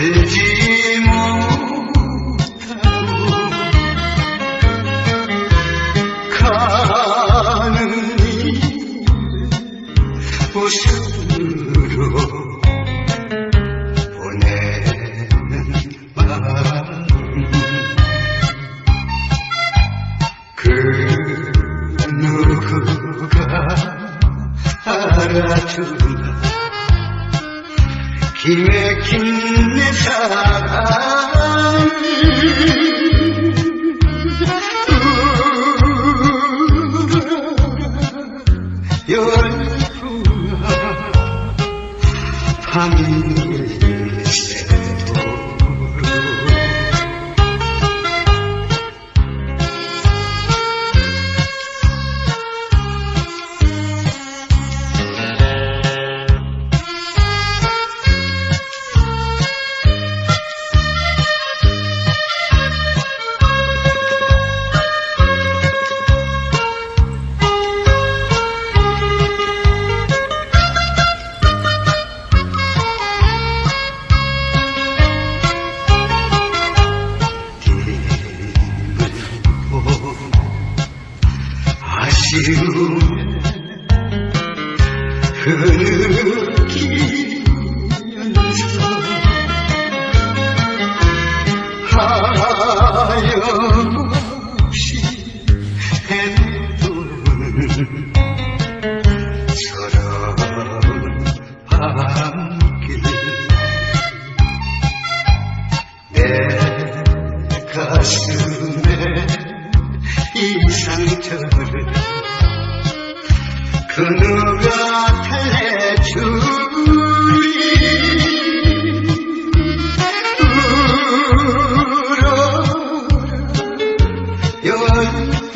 알지 못하고 가는 이 웃음으로 그 누구가 알아주나? 기맥힌 내 사랑 열풍아 밤이 아쉬운 흐느끼면서 하염없이 서러운 밤길 내 가슴에 이 상처를 그누가 달래주리. 울어